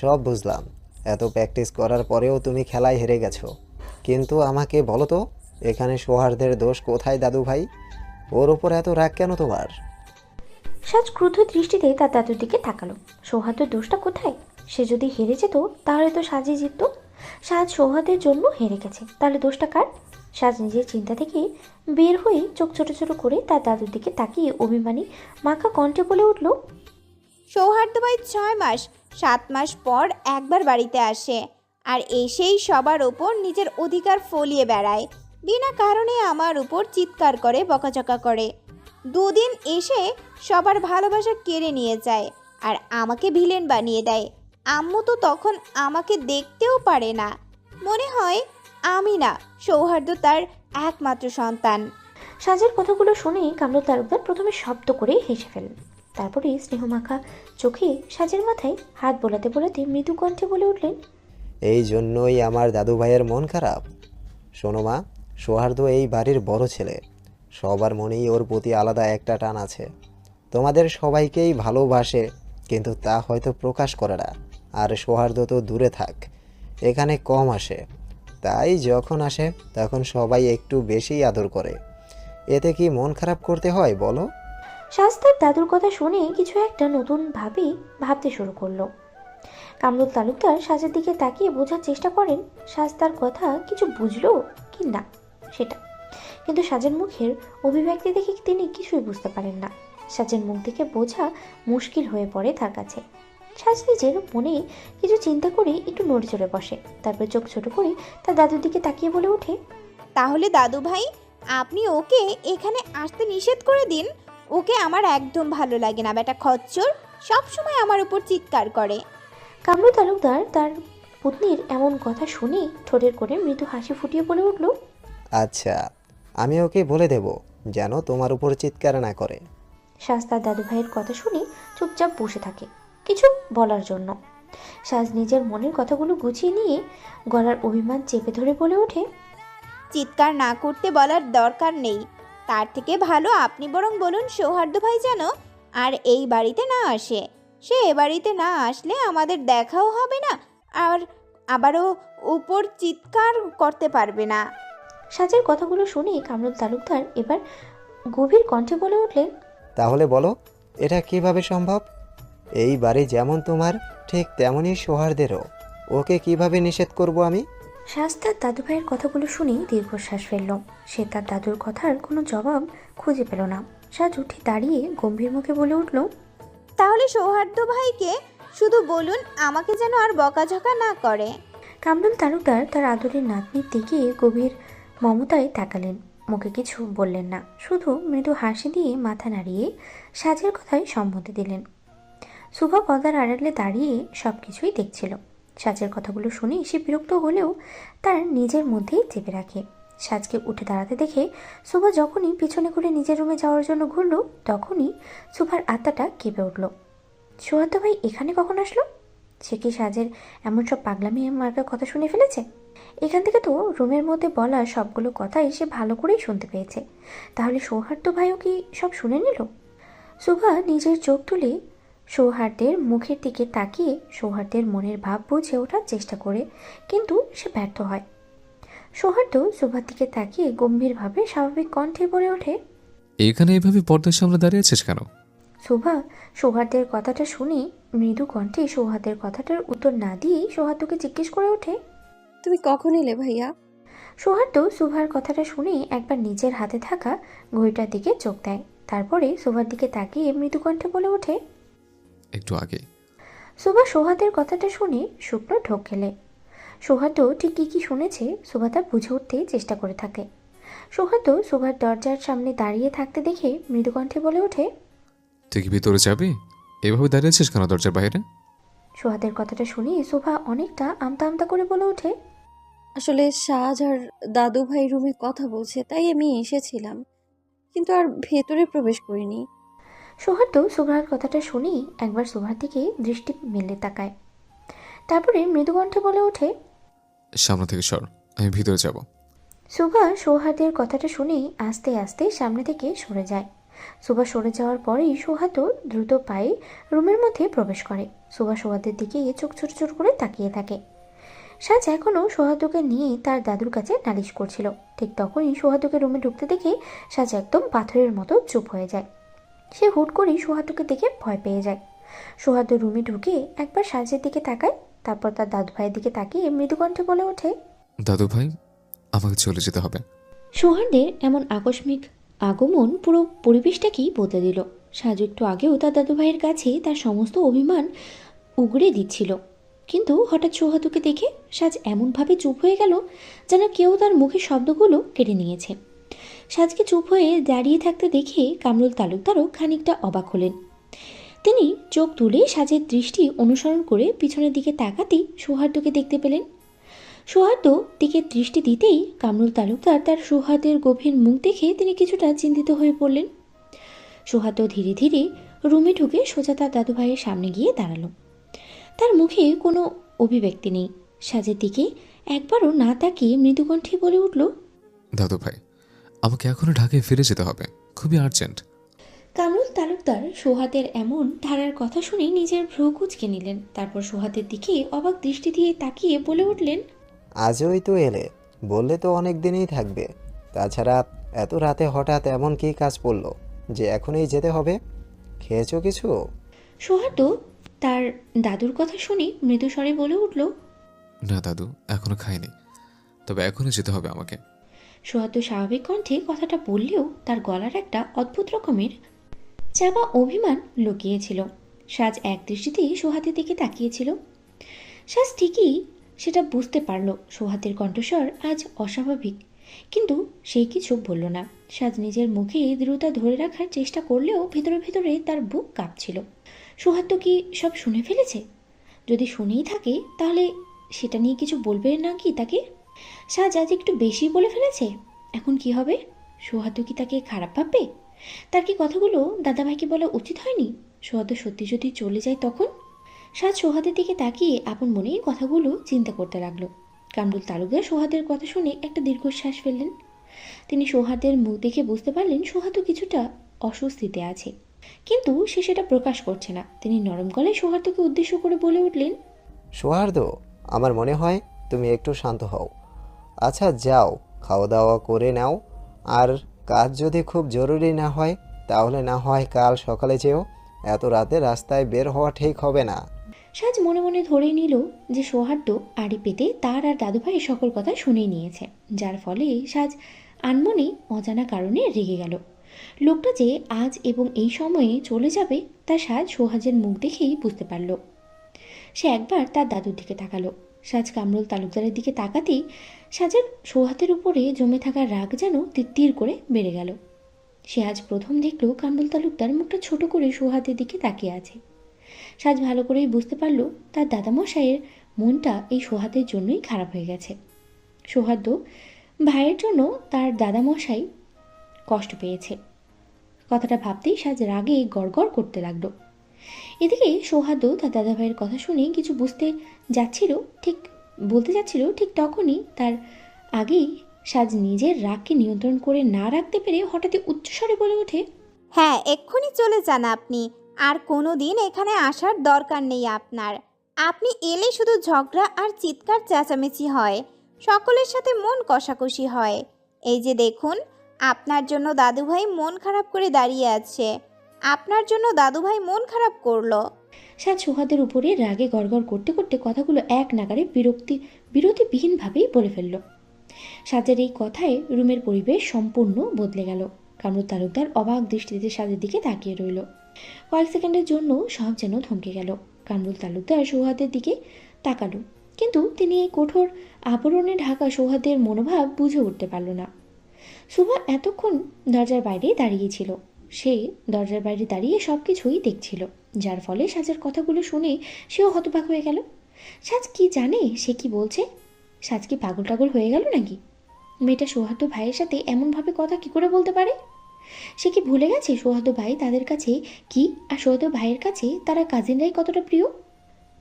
সব বুঝলাম। এত প্র্যাকটিস করার পরেও তুমি খেলায় হেরে গেছো। কিন্তু আমাকে বলো তো এখানে সৌহার্দের দোষ কোথায় দাদু ভাই? ওর ওপর এত রাগ কেন তোমার? সাজ ক্রুদ্ধ দৃষ্টিতে তার দাদুর দিকে তাকালো। সৌহার্দের দোষটা কোথায়? সে যদি হেরে যেত তাহলে তো সাজই জিততো। সাজ সৌহার্দের জন্য হেরে গেছে। তাহলে দোষটা কার? সাজ নিজের চিন্তা থেকে বের হয়ে চোখ ছোট ছোট করে তার দাদুর দিকে তাকিয়ে অভিমানী মাখা কণ্ঠে বলে উঠল সৌহার্দ্য ভাই ছয় মাস। সাত মাস পর একবার বাড়িতে আসে আর এসেই সবার ওপর নিজের অধিকার ফলিয়ে বেড়ায়। বিনা কারণে আমার উপর চিৎকার করে বকাচকা করে। দুদিন এসে সবার ভালোবাসা কেড়ে নিয়ে যায় আর আমাকে ভিলেন বানিয়ে দেয়। আম্মু তো তখন আমাকে দেখতেও পারে না। মনে হয় আমি না সৌহার্দ্য তার একমাত্র সন্তান। সাজের কথাগুলো শুনে কামরুল তালুকদার প্রথমে শব্দ করে হেসে ফেলেন তারপরে স্নেহমাখা চোখে সাজের মাথায় হাত বোলাতে বোলাতে মৃদু কণ্ঠে বলে উঠলেন, এই জন্যই আমার দাদু ভাইয়ের মন খারাপ। শোনো মা, সৌহার্দ্য এই বাড়ির বড় ছেলে। সবার মনেই ওর প্রতি আলাদা একটা টান আছে। তোমাদের সবাইকেই ভালোবাসে, কিন্তু তা হয়তো প্রকাশ করে না। আর সৌহার্দ্য তো দূরে থাক, এখানে কম আসে। তাই যখন আসে, তখন সবাই একটু বেশিই আদর করে। এতে কি মন খারাপ করতে হয় বলো? সাজ তার দাদুর কথা শুনে কিছু একটা নতুন ভাবেই ভাবতে শুরু করল। কামরুল তালুকদার সাজের দিকে তাকিয়ে বোঝার চেষ্টা করেন সাজ তার কথা কিছু বুঝলো কি না সেটা। কিন্তু সাজের মুখের অভিব্যক্তি দেখে তিনি কিছুই বুঝতে পারেন না। সাজের মুখ দেখে বোঝা মুশকিল হয়ে পড়ে তার কাছে। সাজ নিজের মনে কিছু চিন্তা করে একটু নড়ে চড়ে বসে, তারপর চোখ ছোট করে তার দাদুর দিকে তাকিয়ে বলে ওঠে, তাহলে দাদু ভাই আপনি ওকে এখানে আসতে নিষেধ করে দিন। ওকে আমার একদম ভালো লাগে না বেটা খচ্চর। সবসময় আমার উপর চিৎকার করে। কামরু তালুকদার তার পত্নীর এমন কথা শুনে ঠোঁটের করে মৃদু হাসি ফুটিয়ে বলে উঠল আচ্ছা আমি ওকে বলে দেব যেন তোমার উপর চিৎকার না করে। সাজ তার দাদু ভাইয়ের কথা শুনে চুপচাপ বসে থাকে কিছু বলার জন্য। সাজ নিজের মনের কথাগুলো গুছিয়ে নিয়ে গলার অভিমান চেপে ধরে বলে ওঠে চিৎকার না করতে বলার দরকার নেই। তার থেকে ভালো আপনি বরং বলুন সৌহার্দ্য ভাই যেন আর এই বাড়িতে না আসে। সে এ বাড়িতে না আসলে আমাদের দেখাও হবে না আর আবারও উপর চিৎকার করতে পারবে না। সাজের কথাগুলো শুনে কামরুল তালুকদার এবার গভীর কণ্ঠে বলে উঠলেন তাহলে বলো এটা কীভাবে সম্ভব? এই বাড়ি যেমন তোমার ঠিক তেমনই সৌহার্দেরও ওকে কীভাবে নিষেধ করব আমি? সাজ তার দাদু ভাইয়ের কথাগুলো শুনেই দীর্ঘশ্বাস ফেলল। সে তার দাদুর কথার কোনো জবাব খুঁজে পেল না। সাজ উঠে দাঁড়িয়ে গম্ভীর মুখে বলে উঠল তাহলে সৌহার্দ্য ভাইকে শুধু বলুন আমাকে যেন আর বকাঝকা না করে। কামরুল তালুকদার তার আদরের নাতনির দিকে গভীর মমতায় তাকালেন। মুখে কিছু বললেন না। শুধু মৃদু হাসি দিয়ে মাথা নাড়িয়ে সাজের কথায় সম্মতি দিলেন। শুভ পদার আড়ালে দাঁড়িয়ে সব কিছুই দেখছিল। সাজের কথাগুলো শুনে সে বিরক্ত হলেও তার নিজের মধ্যেই চেপে রাখে। সাজকে উঠে দাঁড়াতে দেখে সুভা যখনই পিছনে করে নিজের রুমে যাওয়ার জন্য ঘুরল, তখনই সুভার আত্মাটা কেঁপে উঠল। সোহাদ্দ ভাই, এখানে কখন আসলো? সে কি সাজের এমন সব পাগলামি মার্কার কথা শুনে ফেলেছে? এখান থেকে তো রুমের মধ্যে বলা সবগুলো কথাই সে ভালো করেই শুনতে পেয়েছে। তাহলে সৌহার্দ্য ভাইও কি সব শুনে নিল? সুভা নিজের চোখ তুলে সৌহার্দ্যের মুখের দিকে তাকিয়ে সৌহার্দ্যের মনের ভাব বুঝে ওঠার চেষ্টা করে কিন্তু সে ব্যর্থ হয়। সৌহার্দ্য সুভার দিকে তাকিয়ে গম্ভীরভাবে স্বাভাবিক কণ্ঠে বলে ওঠে এখানে এভাবে পর্দার সামনে দাঁড়িয়ে আছিস কেন? শোভা সৌহার্দ্যের কথাটা শুনে মৃদু কণ্ঠে সৌহার্দ্যের কথাটার উত্তর না দিয়েই সৌহার্দ্যকে জিজ্ঞেস করে ওঠে তুমি কখন এলে ভাইয়া? সৌহার্দ্য সুভার কথাটা শুনে একবার নিজের হাতে থাকা ঘড়িটার দিকে চোখ দেয়। তারপরে সুভার দিকে তাকিয়ে মৃদু কণ্ঠে বলে ওঠে একটু আগে। সুভা সৌহার্দ্যের কথাটা শুনে শুকনো ঢোক খেলে সৌহার্দ্য ঠিক কী কী শুনেছে সুভা তা বুঝে উঠতে চেষ্টা করে থাকে। সৌহার্দ্য সুভার দরজার সামনে দাঁড়িয়ে থাকতে দেখে মৃদুকণ্ঠে বলে ওঠে তুই কি ভিতরে যাবি? এভাবে দাঁড়িয়ে আছিস কেন দরজার বাইরে? সোহাদের কথাটা শুনে শোভা অনেকটা আমতা আমতা করে বলে ওঠে আসলে সাজ আর দাদু ভাই রুমে কথা বলছে তাই আমি এসেছিলাম। কিন্তু আর ভেতরে প্রবেশ করিনি। সৌহার্দ্য সুভার কথাটা শুনেই একবার সুভার দিকে দৃষ্টি মেলে তাকায়। তারপরে মৃদুকণ্ঠে বলে ওঠে সামনে থেকে সর আমি ভিতরে যাব। সুভা সৌহার্দ্যের কথাটা শুনেই আস্তে আস্তে সামনে থেকে সরে যায়। সুভা সরে যাওয়ার পরেই সোহাতো দ্রুত পায়ে রুমের মধ্যে প্রবেশ করে। সুভা সোহাদের দিকে চোখ ছোট ছোট করে তাকিয়ে থাকে। সাজ এখনও সোহাদুকে নিয়ে তার দাদুর কাছে নালিশ করছিল। ঠিক তখনই সোহাদুকে রুমে ঢুকতে দেখে সাজ একদম পাথরের মতো চুপ হয়ে যায়। সে হুট করেই সোহাদুকে দেখে ভয় পেয়ে যায়। সোহাদু রুমে ঢুকে একবার সাজের দিকে তাকায় তারপর তার দাদু ভাইয়ের দিকে তাকিয়ে মৃদুকণ্ঠে বলে ওঠে দাদু ভাই আমাকে চলে যেতে হবে। সোহানদের এমন আকস্মিক আগমন পুরো পরিবেশটাকেই বদলে দিল। সাজু একটু আগেও তার দাদু ভাইয়ের কাছে তার সমস্ত অভিমান উগড়ে দিচ্ছিল। কিন্তু হঠাৎ সোহাদুকে দেখে সাজ এমনভাবে চুপ হয়ে গেল যেন কেউ তার মুখের শব্দগুলো কেড়ে নিয়েছে। সাজকে চুপ হয়ে দাঁড়িয়ে থাকতে দেখে কামরুল তালুকদারও খানিকটা অবাক হলেন। তিনি চোখ তুলে সাজের দৃষ্টি অনুসরণ করে পিছনের দিকে তাকাতেই সৌহার্দ্যকে দেখতে পেলেন। সৌহার্দ্য দিকে দৃষ্টি দিতেই কামরুল তালুকদার তার সৌহার্দ্যের গভীর মুখ দেখে তিনি কিছুটা চিন্তিত হয়ে পড়লেন। সৌহার্দ্য ধীরে ধীরে রুমে ঢুকে সোজা তার দাদু ভাইয়ের সামনে গিয়ে দাঁড়াল। তার মুখে কোনো অভিব্যক্তি নেই। সাজের দিকে একবারও না তাকিয়ে মৃদুকণ্ঠে বলে উঠল দাদু ভাই আমাকে এখনও ঢাকায় ফিরে যেতে হবে। খুবই আর্জেন্ট কামরুল তালুকদার সোহাদের এমন ধারার কথা শুনে নিজের ভ্রু কুচকে নিলেন। তারপর সোহাদের দিকে অবাক দৃষ্টি দিয়ে তাকিয়ে বলে উঠলেন আজই তো এলে। বললে তো অনেক দিনই থাকবে। তাছাড়া এত রাতে হঠাৎ এমন কী কাজ পড়ল যে এখনই যেতে হবে? খেয়েছো কিছু? সোহার্দ তার দাদুর কথা শুনে মৃদুস্বরে বলে উঠল না দাদু এখনও খাইনি। তবে এখনই যেতে হবে আমাকে। সোহাদ্দ স্বাভাবিক কণ্ঠে কথাটা বললেও তার গলার একটা অদ্ভুত রকমের চাপা অভিমান লুকিয়েছিল। সাজ এক দৃষ্টিতে সোহাতের দিকে তাকিয়েছিল। সাজ ঠিকই সেটা বুঝতে পারল সোহাতের কণ্ঠস্বর আজ অস্বাভাবিক। কিন্তু সেই কিছু বলল না। সাজ নিজের মুখে দৃঢ়তা ধরে রাখার চেষ্টা করলেও ভেতরে ভেতরে তার বুক কাঁপছিল। সোহাদ্দ কি সব শুনে ফেলেছে? যদি শুনেই থাকে, তাহলে সেটা নিয়ে কিছু বলবে না কি তাকে? সাজ আজ একটু বেশি বলে ফেলেছে। এখন কি হবে? সোহাদ্দ কি তাকে খারাপ ভাববে? তার কি কথাগুলো দাদাভাইকে বলা উচিত হয়নি? সোহাদ্দ সত্যি যদি চলে যায় তখন? সাজ সোহাদের দিকে তাকিয়ে আপন মনেই কথাগুলো চিন্তা করতে লাগল। কামরুল তালুকদার সোহাদের কথা শুনে একটা দীর্ঘশ্বাস ফেললেন। তিনি সোহাদের মুখ দেখে বুঝতে পারলেন সোহাদ্দ কিছুটা অস্বস্তিতে আছে। কিন্তু সে সেটা প্রকাশ করছে না। তিনি নরম গলায় সোহার্দকে উদ্দেশ্য করে বলে উঠলেন সোহার্দ আমার মনে হয় তুমি একটু শান্ত হও। আচ্ছা যাও খাওয়া দাওয়া করে নাও। আর কাজ যদি খুব জরুরি না হয়, তাহলে না হয় কাল সকালে যেও। এত রাতে রাস্তায় বের হওয়া ঠিক হবে না। সাজ মনে মনে ধরেই নিল যে সৌহার্দ্য আড়ি পেতে তার আর দাদুভাই সকল কথা শুনে নিয়েছে। যার ফলে সাজ আনমনে অজানা কারণে রেগে গেল। লোকটা যে আজ এবং এই সময়ে চলে যাবে, তা সাজ সোহাজের মুখ দেখেই বুঝতে পারল। সে একবার তার দাদুর দিকে তাকালো। সাজ কামরুল তালুকদারের দিকে তাকাতেই সাজের সৌহাতের উপরে জমে থাকা রাগ যেন তিত্তির করে বেড়ে গেল। সে আজ প্রথম দেখল কামরুল তালুকদার মুখটা ছোট করে সৌহাতের দিকে তাকিয়ে আছে। সাজ ভালো করেই বুঝতে পারল তার দাদামশাইয়ের মনটা এই সোহাদের জন্যই খারাপ হয়ে গেছে। সৌহার্দ্য ভাইয়ের জন্য তার দাদামশাই কষ্ট পেয়েছে। কথাটা ভাবতেই সাজ রাগে গড়গড় করতে লাগল। এদিকে সৌহার্দ্য তার দাদাভাইয়ের কথা শুনে কিছু বুঝতে যাচ্ছিল, ঠিক বলতে যাচ্ছিল ঠিক তখনই তার আগেই সাজ নিজের রাগকে নিয়ন্ত্রণ করে না রাখতে পেরে হঠাৎই উচ্চস্বরে বলে ওঠে হ্যাঁ এক্ষুনি চলে যান আপনি। আর কোনো দিন এখানে আসার দরকার নেই আপনার। আপনি এলে শুধু ঝগড়া আর চিৎকার চেঁচামেচি হয়। সকলের সাথে মন কষাকষি হয়। এই যে দেখুন, আপনার জন্য দাদুভাই মন খারাপ করে দাঁড়িয়ে আছে। আপনার জন্য দাদুভাই মন খারাপ করল। সাজ সোহাদের উপরে রাগে গড়গড় করতে করতে কথাগুলো এক নাগারে বিরক্তি বিরতিবিহীনভাবেই বলে ফেলল। সাজের এই কথায় রুমের পরিবেশ সম্পূর্ণ বদলে গেল। কামরুল তালুকদার অবাক দৃষ্টিতে সাজের দিকে তাকিয়ে রইল। কয়েক সেকেন্ডের জন্য সব যেন থমকে গেল। কামরুল তালুকদার সৌহাদের দিকে তাকালো, কিন্তু তিনি এই কঠোর আবরণে ঢাকা সৌহাদের মনোভাব বুঝে উঠতে পারল না। সুভা এতক্ষণ দরজার বাইরে দাঁড়িয়েছিল সে দরজার বাইরে দাঁড়িয়ে সব কিছুই দেখছিল। যার ফলে সাজের কথাগুলো শুনে সেও হতবাক হয়ে গেল। সাজ কি জানে? সে কি বলছে? সাজ কি পাগল টাগল হয়ে গেল নাকি? মেয়েটা সৌহার্দ্য ভাইয়ের সাথে এমনভাবে কথা কি করে বলতে পারে? সে কি ভুলে গেছে সৌহার্দ্য ভাই তাদের কাছে কি আর সৌহার্দ্য ভাইয়ের কাছে তারা কাজিনরাই কতটা প্রিয়?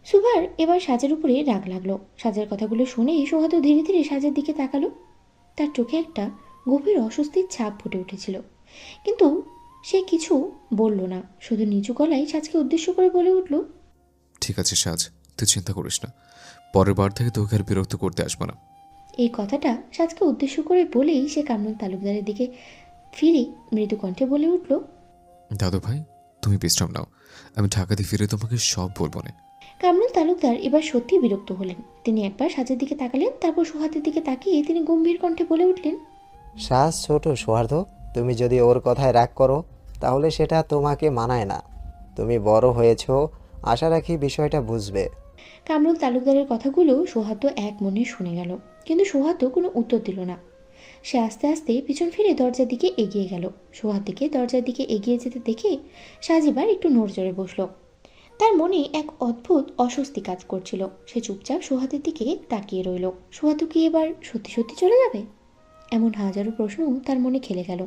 সুভার এবার সাজের উপরে রাগ লাগল। সাজের কথাগুলো শুনে সৌহার্দ্য ধীরে ধীরে সাজের দিকে তাকালো। তার চোখে একটা গভীর অস্বস্তির ছাপ ফুটে উঠেছিল। কিন্তু সে কিছু বলল না শুধু নিচু গলায় সাজকে উদ্দেশ্য করে বলে উঠল ঠিক আছে সাজ তুই চিন্তা করিস না। পরের বার থেকে তোকে আর বিরক্ত করতে আসব না। এই কথাটা সাজকে উদ্দেশ্য করে বলেই সে কামরুল তালুকদারের দিকে ফিরে মৃদু কণ্ঠে বলে উঠল দাদু ভাই তুমি বিশ্রাম নাও। আমি ঢাকাতে ফিরে তোমাকে সব বলব না। কামরুল তালুকদার এবার সত্যি বিরক্ত হলেন। তিনি একবার সাজের দিকে তাকালেন তারপর সোহাতের দিকে তাকিয়ে তিনি গম্ভীর কণ্ঠে বলে উঠলেন সাজ ছোট সৌহার্দ্য তুমি যদি ওর কথায় রাগ করো, তাহলে সেটা তোমাকে মানায় না। তুমি বড় হয়েছ, আশা রাখি বিষয়টা বুঝবে। কামরুল তালুকদারের কথাগুলো সোহাদ্দ এক মনে শুনে গেল, কিন্তু সোহাদ্দ কোনো উত্তর দিল না। সে আস্তে আস্তে পিছন ফিরে দরজার দিকে এগিয়ে গেল। সোহার দিকে দরজার দিকে এগিয়ে যেতে দেখে সাজিবার একটু নড়জড়ে বসল। তার মনে এক অদ্ভুত অস্বস্তি কাজ করছিল। সে চুপচাপ সোহাদের দিকে তাকিয়ে রইল। সোহাদু কি এবার সত্যি সত্যি চলে যাবে? এমন হাজারো প্রশ্ন তার মনে খেলে গেল।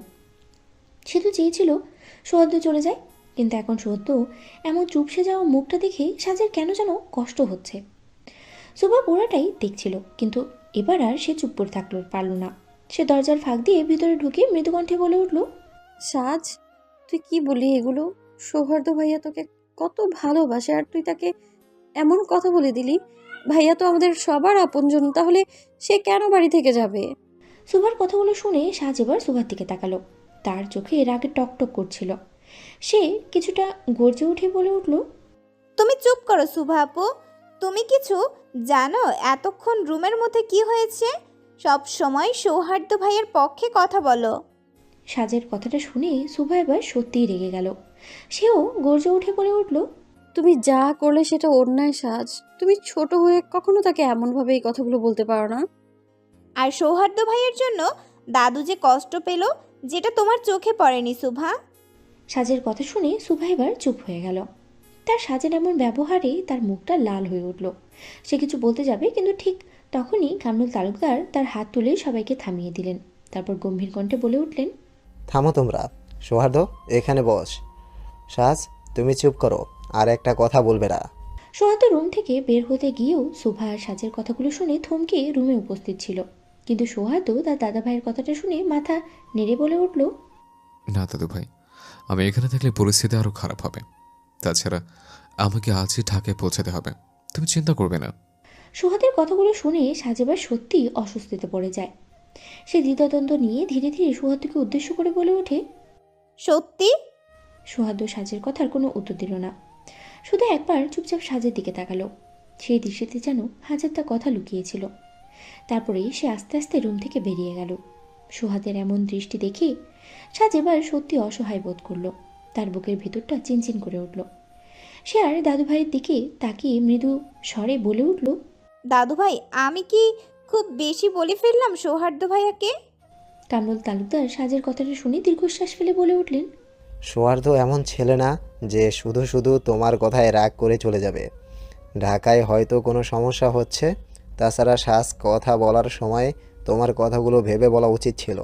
সে তো চেয়েছিল সোহাদ্দ চলে যায়। কিন্তু এখন সদ্য এমন চুপসে যাওয়া মুখটা দেখে সাজের কেন যেন কষ্ট হচ্ছে। সুভা পোড়াটাই দেখছিল কিন্তু এবার আর সে চুপ করে থাকল পারল না। সে দরজার ফাঁক দিয়ে ভিতরে ঢুকে মৃদুকণ্ঠে বলে উঠল সাজ তুই কি বলি এগুলো? সৌহার্দ ভাইয়া তোকে কত ভালোবাসে আর তুই তাকে এমন কথা বলে দিলি? ভাইয়া তো আমাদের সবার আপনজন তাহলে সে কেন বাড়ি থেকে যাবে? সুভার কথাগুলো শুনে সাজ এবার সুভার দিকে তাকালো। তার চোখে এর আগে টকটক করছিল। সে কিছুটা গর্জে উঠে বলে উঠল তুমি চুপ করো সুভা আপু। তুমি কিছু জানো এতক্ষণ রুমের মধ্যে কি হয়েছে? সব সময় সৌহার্দ্য ভাইয়ের পক্ষে কথা বলো। সাজের কথাটা শুনে সুভা এবার সত্যিই রেগে গেল। সেও গর্জে উঠে বলে উঠল তুমি যা করলে সেটা অন্যায় সাজ। তুমি ছোট হয়ে কখনো তাকে এমনভাবে এই কথাগুলো বলতে পারো না? আর সৌহার্দ্য ভাইয়ের জন্য দাদু যে কষ্ট পেল যেটা তোমার চোখে পড়েনি সুভা। সাজের কথা শুনে সুভা এবার চুপ হয়ে গেল। তার সাজের এমন ব্যবহারে তার মুখটা লাল হয়ে উঠল। সে কিছু বলতে যাবে কিন্তু ঠিক তখনই কামরুল তালুকদার তার হাত তুলে সবাইকে থামিয়ে দিলেন। তারপর গম্ভীর কণ্ঠে বলে উঠলেন থামো তোমরা। সৌহার্দ্য এখানে বস। সাজ তুমি চুপ করো। আর একটা কথা বলবে না। সোহাতো রুম থেকে বের হতে গিয়েও সুভা আর সাজের কথাগুলো শুনে থমকে রুমে উপস্থিত ছিল। কিন্তু সোহাতো তার দাদা ভাইয়ের কথাটা শুনে মাথা নেড়ে বলে উঠল না দাদু ভাই আমি এখানে থাকলে পরিস্থিতি আরও খারাপ হবে। তাছাড়া আমাকে আজই ঢাকায় পৌঁছাতে হবে। তুমি চিন্তা করবে না। সোহাতের কথাগুলো শুনে সাজেবার সত্যি অস্বস্তিতে পড়ে যায়। সে দ্বিধাদ্বন্দ্ব নিয়ে ধীরে ধীরে সোহাতকে উদ্দেশ্য করে বলে ওঠে সত্যি? সোহাদ্দ সাজের কথার কোনো উত্তর দিল না। শুধু একবার চুপচাপ সাজের দিকে তাকালো। সেই দৃশ্যতে যেন হাজারটা কথা লুকিয়েছিল। তারপরে সে আস্তে আস্তে রুম থেকে বেরিয়ে গেল। সোহাদের এমন দৃষ্টি দেখে সাজ এবার সত্যি অসহায় বোধ করল। তার বুকের ভেতরটা চিনচিন করে উঠল। সে আর দাদু ভাইয়ের দিকে তাকিয়ে মৃদু স্বরে বলে উঠল দাদু ভাই আমি কি খুব বেশি বলে ফেললাম সৌহার্দ্য ভাইয়াকে? কামরুল তালুকদার সাজের কথাটা শুনে দীর্ঘশ্বাস ফেলে বলে উঠলেন সৌহার্দ্য এমন ছেলে না যে শুধু শুধু তোমার কথায় রাগ করে চলে যাবে। ঢাকায় হয়তো কোনো সমস্যা হচ্ছে। তাছাড়া শ্বাস কথা বলার সময় তোমার কথাগুলো ভেবে বলা উচিত ছিল।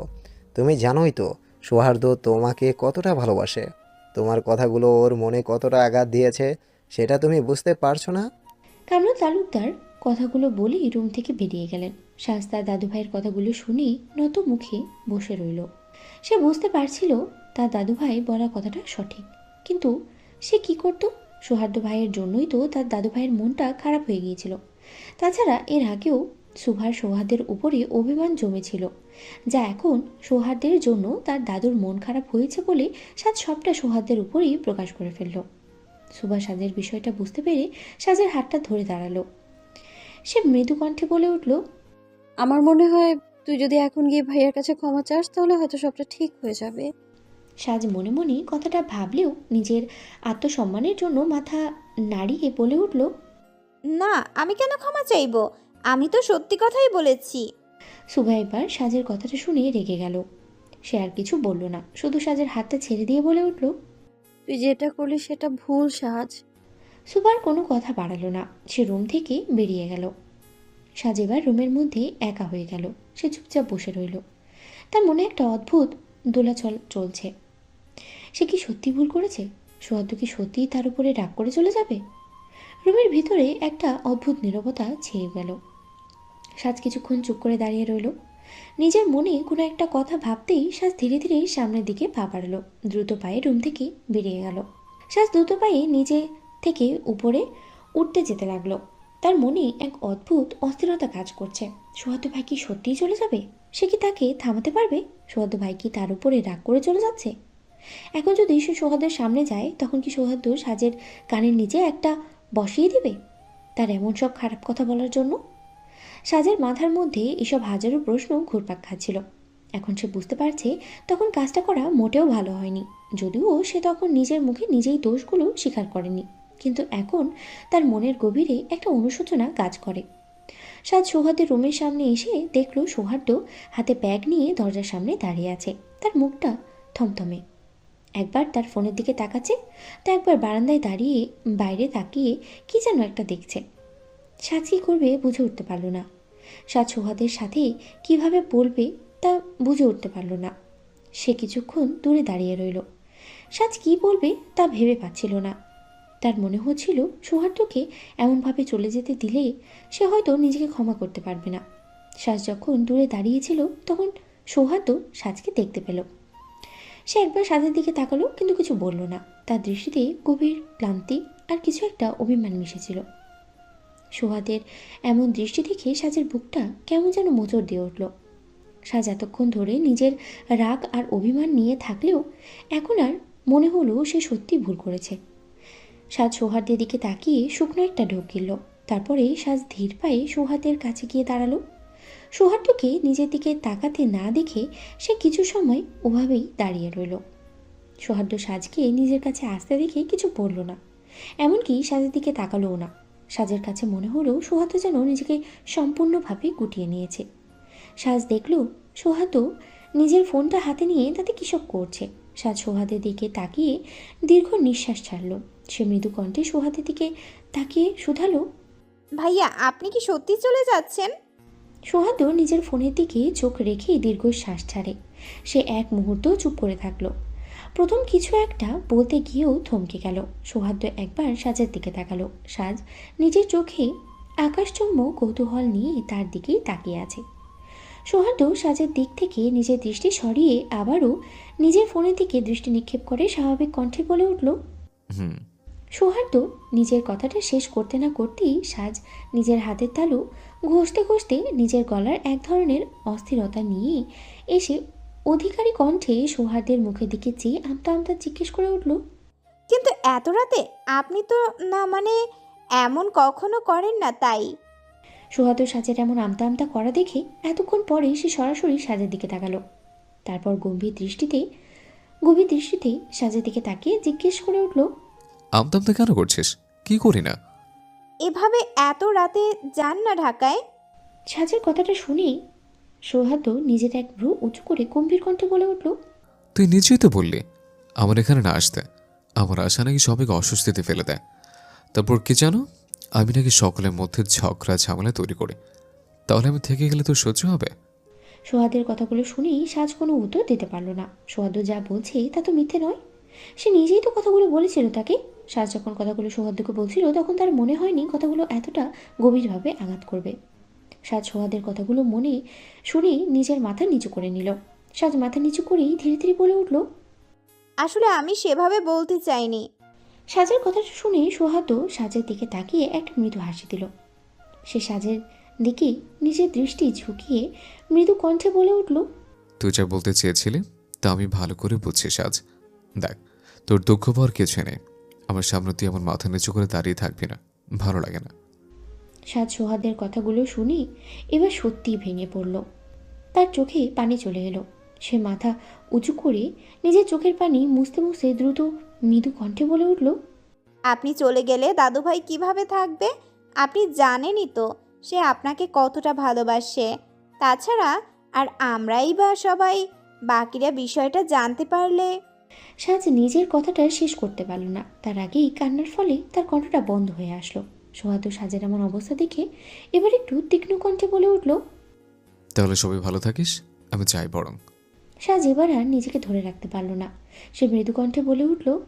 তুমি জানোই তো সৌহার্দ্য তোমাকে কতটা ভালোবাসে। তোমার কথাগুলো ওর মনে কতটা আঘাত দিয়েছে, সেটা তুমি বুঝতে পারছ না? কামরুল তালুকদার কথাগুলো বলেই রুম থেকে বেরিয়ে গেলেন। সাজ তার দাদু ভাইয়ের কথাগুলো শুনে নত মুখে বসে রইল। সে বুঝতে পারছিল তার দাদু ভাই বলা কথাটা সঠিক। কিন্তু সে কি করত? সৌহার্দ্য ভাইয়ের জন্যই তো তার দাদু ভাইয়ের মনটা খারাপ হয়ে গিয়েছিল। তাছাড়া এর আগেও সুভার সৌহার্দের উপরে অভিমান জমেছিল যা এখন সৌহার্দের জন্য তার দাদুর মন খারাপ হয়েছে বলে সাজ সবটা সৌহার্দের উপরেই প্রকাশ করে ফেলল। সুভা সাজের বিষয়টা বুঝতে পেরে সাজের হাতটা ধরে দাঁড়াল। সে মৃদু কণ্ঠে বলে উঠল আমার মনে হয় তুই যদি এখন গিয়ে ভাইয়ার কাছে ক্ষমা চাস তাহলে হয়তো সবটা ঠিক হয়ে যাবে। সাজ মনে মনে কথাটা ভাবলেও নিজের আত্মসম্মানের জন্য মাথা নাড়িয়ে বলে উঠল না আমি কেন ক্ষমা চাইব? আমি তো সত্যি কথাই বলেছি। সুভা এবার সাজের কথাটা শুনে রেগে গেল। সে আর কিছু বলল না শুধু সাজের হাতটা ছেড়ে দিয়ে বলে উঠল তুই যেটা করলি সেটা ভুল সাজ। সুভার কোনো কথা বাড়ালো না সে রুম থেকে বেরিয়ে গেল। সাজ এবার রুমের মধ্যে একা হয়ে গেল সে চুপচাপ বসে রইল। তার মনে একটা অদ্ভুত দোলাচল চলছে। সে কি সত্যি ভুল করেছে? সোহাদ্দ কি সত্যিই তার উপরে রাগ করে চলে যাবে? রুমের ভিতরে একটা অদ্ভুত নীরবতা ছেয়ে গেল। সাজ কিছুক্ষণ চুপ করে দাঁড়িয়ে রইল। নিজের মনে কোনো একটা কথা ভাবতেই সাজ ধীরে ধীরে সামনের দিকে পা বাড়ালো। দ্রুত পায়ে রুম থেকে বেরিয়ে গেল। সাজ দ্রুত পায়ে নিজে থেকে উপরে উঠতে যেতে লাগল। তার মনে এক অদ্ভুত অস্থিরতা কাজ করছে। সোহাদ্দ ভাই কি সত্যিই চলে যাবে? সে কি তাকে থামাতে পারবে? সোহাদ্দ ভাই কি তার উপরে রাগ করে চলে যাচ্ছে? এখন যদি সে সোহাদের সামনে যায়, তখন কি সৌহার্দ্য সাজের কানের নিচে একটা বসিয়ে দিবে? তার এমন সব খারাপ কথা বলার জন্য? সাজের মাথার মধ্যে এসব হাজারো প্রশ্ন ঘুরপাক খাচ্ছিল। এখন সে বুঝতে পারছে তখন কাজটা করা মোটেও ভালো হয়নি। যদিও সে তখন নিজের মুখে নিজেই দোষগুলো স্বীকার করেনি। কিন্তু এখন তার মনের গভীরে একটা অনুশোচনা কাজ করে। সাজ সৌহার্দের রুমের সামনে এসে দেখল সৌহার্দ্য হাতে ব্যাগ নিয়ে দরজার সামনে দাঁড়িয়ে আছে। তার মুখটা থমথমে। একবার তার ফোনের দিকে তাকাচ্ছে, তো একবার বারান্দায় দাঁড়িয়ে বাইরে তাকিয়ে কি যেন একটা দেখছে। সাজ কী করবে বুঝে উঠতে পারল না। সাজ সোহাদের সাথে কীভাবে বলবে তা বুঝে উঠতে পারল না। সে কিছুক্ষণ দূরে দাঁড়িয়ে রইল। সাজ কী বলবে তা ভেবে পাচ্ছিল না। তার মনে হচ্ছিল সৌহার্দ্যকে এমনভাবে চলে যেতে দিলে সে হয়তো নিজেকে ক্ষমা করতে পারবে না। সাজ যখন দূরে দাঁড়িয়েছিল, তখন সৌহার্দ্য সাজকে দেখতে পেল। সে একবার সাজের দিকে তাকালো, কিন্তু কিছু বলল না। তার দৃষ্টিতে গভীর ক্লান্তি আর কিছু একটা অভিমান মিশেছিল। সোহাদের এমন দৃষ্টি দেখে সাজের বুকটা কেমন যেন মোচর দিয়ে উঠল। সাজ এতক্ষণ ধরে নিজের রাগ আর অভিমান নিয়ে থাকলেও এখন আর মনে হলো সে সত্যি ভুল করেছে। সাজ সৌহার্দের দিকে তাকিয়ে শুকনো একটা ঢোক গিলল। তারপরে সাজ ধীর পায়ে সৌহার্দের কাছে গিয়ে দাঁড়াল। সৌহার্দ্যকে নিজের দিকে তাকাতে না দেখে সে কিছু সময় ওভাবেই দাঁড়িয়ে রইল। সৌহার্দ্য সাজকে নিজের কাছে আসতে দেখে কিছু বলল না। এমনকি সাজের দিকে তাকালোও না। সাজের কাছে মনে হলো সৌহার্দ্য যেন নিজেকে সম্পূর্ণভাবে গুটিয়ে নিয়েছে। সাজ দেখল সৌহার্দ্য নিজের ফোনটা হাতে নিয়ে তাতে কিসব করছে। সাজ সৌহার্দের দিকে তাকিয়ে দীর্ঘ নিঃশ্বাস ছাড়ল। সে মৃদু কণ্ঠে সৌহার্দের দিকে তাকিয়ে শুধালো, ভাইয়া, আপনি কি সত্যি চলে যাচ্ছেন? সৌহার্দ্য নিজের ফোনের দিকে চোখ রেখে দীর্ঘ শ্বাস ছাড়ে। সে এক মুহূর্ত চুপ করে থাকল। প্রথম কিছু একটা বলতে গিয়েও থমকে গেল। সৌহার্দ্য একবার সাজের দিকে তাকালো। সাজ নিজের চোখে আকাশচম্ব কৌতূহল নিয়ে তার দিকেই তাকিয়ে আছে। সৌহার্দ্য সাজের দিক থেকে নিজের দৃষ্টি সরিয়ে আবারও নিজের ফোনের দিকে দৃষ্টি নিক্ষেপ করে স্বাভাবিক কণ্ঠে বলে উঠল সৌহার্দ্য নিজের কথাটা শেষ করতে না করতেই সাজ নিজের হাতের তালু ঘষতে ঘষতে নিজের গলার এক ধরনের অস্থিরতা নিয়ে এসে অধিকারী কণ্ঠে সৌহার্দের মুখের দিকে চেয়ে আমতা আমতা জিজ্ঞেস করে উঠল কিন্তু এত রাতে আপনি তো না মানে এমন কখনো করেন না তাই? সৌহার্দ্য সাজের এমন আমতা আমতা করা দেখে এতক্ষণ পরে সে সরাসরি সাজের দিকে তাকালো। তারপর গম্ভীর দৃষ্টিতে গভীর দৃষ্টিতে সাজের দিকে তাকিয়ে জিজ্ঞেস করে উঠল আমতা আমতামতা কেন করছিস? কি করি না? এভাবে এত রাতে যান না ঢাকায়? সাজের কথাটা শুনেই সৌহার্দ্য নিজের এক ভ্রু উঁচু করে গম্ভীর কণ্ঠে বলে উঠল তুই নিজেই তো বললি আমার এখানে না আসতে। আমার আশা নাকি সবাইকে অস্বস্তিতে ফেলে দেয়। তারপর কি জানো আমি নাকি সকলের মধ্যে ঝগড়া ঝামেলা তৈরি করি। তাহলে আমি থেকে গেলে তোর সহ্য হবে? সোহাদের কথাগুলো শুনেই সাজ কোনো উত্তর দিতে পারল না। সোহাদ্দ যা বলছে তা তো মিথ্যে নয়। সে নিজেই তো কথাগুলো বলেছিল তাকে। সাজ যখন কথাগুলো সোহাদ্দকে বলছিল তখন তার মনে হয়নি কথাগুলো এতটা গভীরভাবে আঘাত করবে। সাজ সোহাদের কথাগুলো মনে শুনেই নিজের মাথা নিচু করে নিল। সাজ মাথা নিচু করেই ধীরে ধীরে বলে উঠল আসলে আমি সেভাবে বলতে চাইনি। সাজের কথাটা শুনে সোহাদ্দ সাজের দিকে তাকিয়ে একটা মৃদু হাসি দিল। সে সাজের দিকে নিজের দৃষ্টি ঝুঁকিয়ে মৃদু কণ্ঠে বলে উঠল তুই যা বলতে চেয়েছিলি তা আমি ভালো করে বুঝছি সাজ। দেখ তোর দুঃখ পাওয়ার কিছু নেই। আমার সামনে তুই এমন মাথা নিচু করে দাঁড়িয়ে থাকবি না। ভালো লাগে না। সাজ সোহাদের কথাগুলো শুনি এবার সত্যিই ভেঙে পড়ল। তার চোখে পানি চলে এলো। সে মাথা উঁচু করে নিজের চোখের পানি মুছতে মুছতে দ্রুত মৃদু কণ্ঠে বলে উঠল আপনি চলে গেলে দাদুভাই কীভাবে থাকবে? আপনি জানেনই তো সে আপনাকে কতটা ভালোবাসে। তাছাড়া আর আমরাই বা সবাই বাকিরা বিষয়টা জানতে পারলে সাজ নিজের কথাটা শেষ করতে পারল না। তার আগেই কান্নার ফলে তার কণ্ঠটা বন্ধ হয়ে আসলো। সোহাদ সাজের এমন অবস্থা দেখে এবার একটু তীক্ষ্ণ কণ্ঠে বলে উঠল তাহলে সবাই ভালো থাকিস আমি যাই বরং। সাজ এবার আর নিজেকে ধরে রাখতে পারল না। সে মৃদু কণ্ঠে বলে উঠল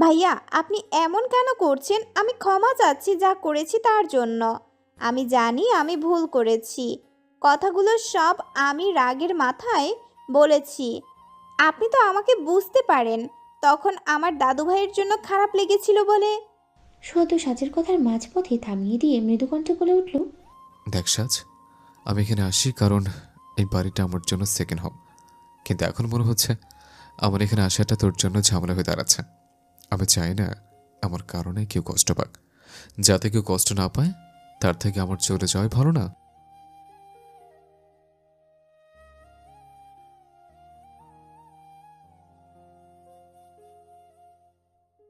ভাইয়া আপনি এমন কেন করছেন? আমি ক্ষমা চাচ্ছি যা করেছি তার জন্য। আমি জানি আমি ভুল করেছি। কথাগুলো সব আমি রাগের মাথায় বলেছি। আপনি তো আমাকে বুঝতে পারেন তখন আমার দাদু ভাইয়ের জন্য খারাপ লেগেছিল বলে। সোহার্দ সাজের কথার মাঝপথে থামিয়ে দিয়ে মৃদুকণ্ঠে বলে উঠল দেখ সাজ আমি এখানে আসি কারণ এই বাড়িটা আমার জন্য সেকেন্ড হোম কিন্তু এখন মনে হচ্ছে আমার এখানে আসাটা তোর জন্য ঝামেলা হয়ে দাঁড়াচ্ছে। আমি চাই না আমার কারণে কেউ কষ্ট পাক। যাতে কেউ কষ্ট না পায় তার থেকে আমার চলে যাওয়াই ভালো না।